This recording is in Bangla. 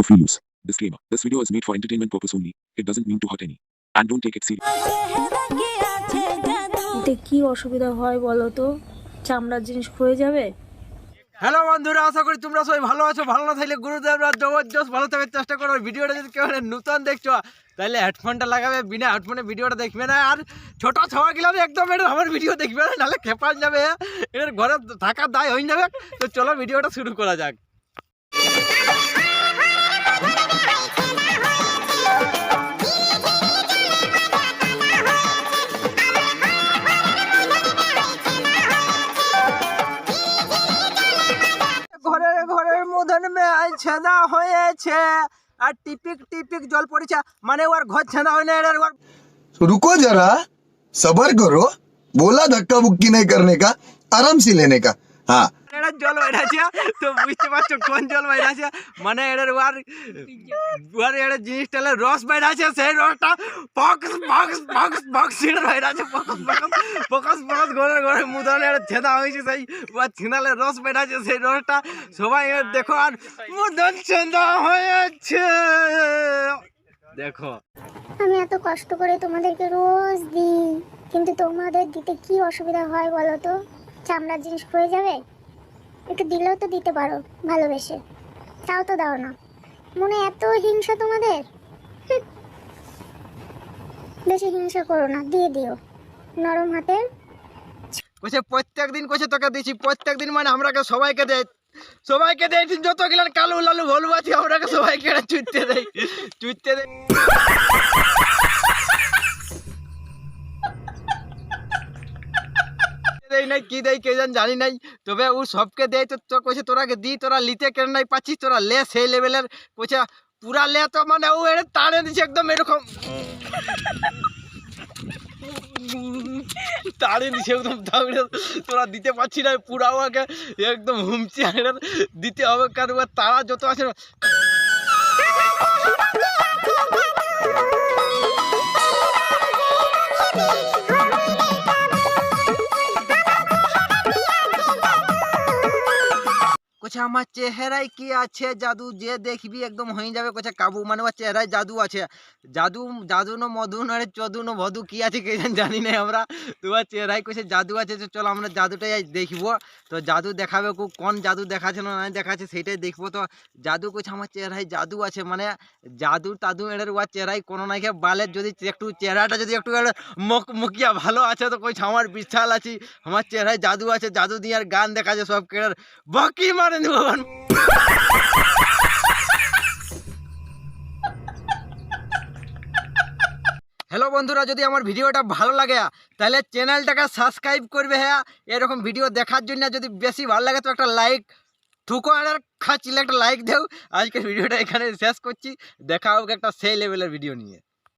for free use. Disclaimer. This video is made for entertainment purpose only. It doesn't mean to hurt any. And don't take it seriously. এতে কি অসুবিধা হয় বলো তো চামড়ার জিনিস ক্ষয়ে যাবে হ্যালো বন্ধুরা আশা করি তোমরা সবাই ভালো আছো ভালো না থাকলে গুরুদেবরা জবরদস্ত ভালো থাকার চেষ্টা করো ভিডিওটা যদি কেউ নতুন দেখছ তাহলে হেডফোনটা লাগাবে বিনা হেডফোনে ভিডিওটা দেখবে না আর ছোট ছাওয়া গেলে একদম এটা আমার ভিডিও দেখবে না নাহলে খেপান যাবে এর ঘরে থাকার দায় হয়ে যাবে তো চলো ভিডিওটা শুরু করা যাক ঘরের মদন মে ছেদা হয়েছে আর টিপিক টিপিক জল পড়েছে মানে ওর ঘর ছেদা হয় না এর ঘর तो रुको जरा सबर करो बोला धक्का बुक्की नहीं करने का आराम से लेने का हाँ এটা জল বেড়াচ্ছে তো বুঝতে পারছ কোন জল বেড়াচ্ছে মানে এটার ওয়ার ওয়ার এটা জিনিসটা হলো রস বেড়াচ্ছে সেই রসটা পক্স পক্স পক্স পক্স ছিঁড়ে বেড়াচ্ছে পক্স পক্স পক্স পক্স ঘরে ঘরে মুদনে এটা ছেদা হয়েছে, সেই ওয়ার ছিনালে রস বেড়াচ্ছে সেই রসটা সবাই দেখো, আর মুদন ছেদা হয়েছে। দেখো। আমি এত কষ্ট করে তোমাদেরকে রোজ দিই, কিন্তু তোমাদের দিতে কি অসুবিধা হয় বলো তো? চামড়ার জিনিস ক্ষয়ে যাবে? একটু দিলেও তো দিতে পারো, ভালোবেসে। তাও তো দাও না। মনে এত হিংসা তোমাদের? বেশি হিংসা করো না, দিয়ে দিও। নরম হাতের কইছে প্রত্যেক দিন কইছে তোকে দিছি প্রত্যেক দিন মানে আমরাকে সবাইকে দেয় সবাইকে দেয় যত গেলেন কালু লালু ভলু আছে, আমরাকে সবাইকে চুইতে দেয় চুইতে দেয়। দেয় নাই কি দেয় কে জান জানি নাই তবে ও সবকে দেয় তো তো কইছে তোরাকে দি তোরা লিতে কেন নাই পাচ্ছিস তোরা লে সেই লেভেলের কইছে পুরা লে তো মানে ও এটা টানে দিছে একদম এরকম তাড়ে দিছে একদম দাঁড়িয়ে তোরা দিতে পারছি না পুরা আমাকে একদম আর দিতে হবে কারণ তারা যত আছে আমার চেহারায় কি আছে? জাদু যে দেখবি একদম হয়ে যাবে কোছে কাবু মানে ওর চেহারায় জাদু আছে। জাদু জাদু ন মধু নয় চদু ন ভদু কি আছে কে জানি না আমরা। তোমার চেহারায় কোছে জাদু আছে? তো চলো আমরা জাদুটাই দেখব। তো জাদু দেখাবে কো, কোন জাদু দেখাচ্ছে না দেখাচ্ছে সেটাই দেখব। তো জাদু কোছে আমার চেহারায় জাদু আছে মানে জাদু তাদু এর ওর চেহারায় কোনো নাই কে বালের যদি একটু চেহারাটা যদি একটু মুখ, মুখিয়া ভালো আছে, তো কইছে আমার বিশাল আছি। আমার চেহারায় জাদু আছে, জাদু দিয়ে আর গান দেখাচ্ছে সব কেড়ে বকি হ্যালো বন্ধুরা, যদি আমার ভিডিওটা ভালো লাগে, তাহলে চ্যানেলটাকে সাবস্ক্রাইব করবে হ্যাঁ। এরকম ভিডিও দেখার জন্য যদি বেশি ভালো লাগে, তো একটা লাইক ঠুকো, আর খাচ্ছিলে, একটা লাইক দেও। আজকের ভিডিওটা এখানে শেষ করছি। দেখা হোক একটা সেই লেভেলের ভিডিও নিয়ে।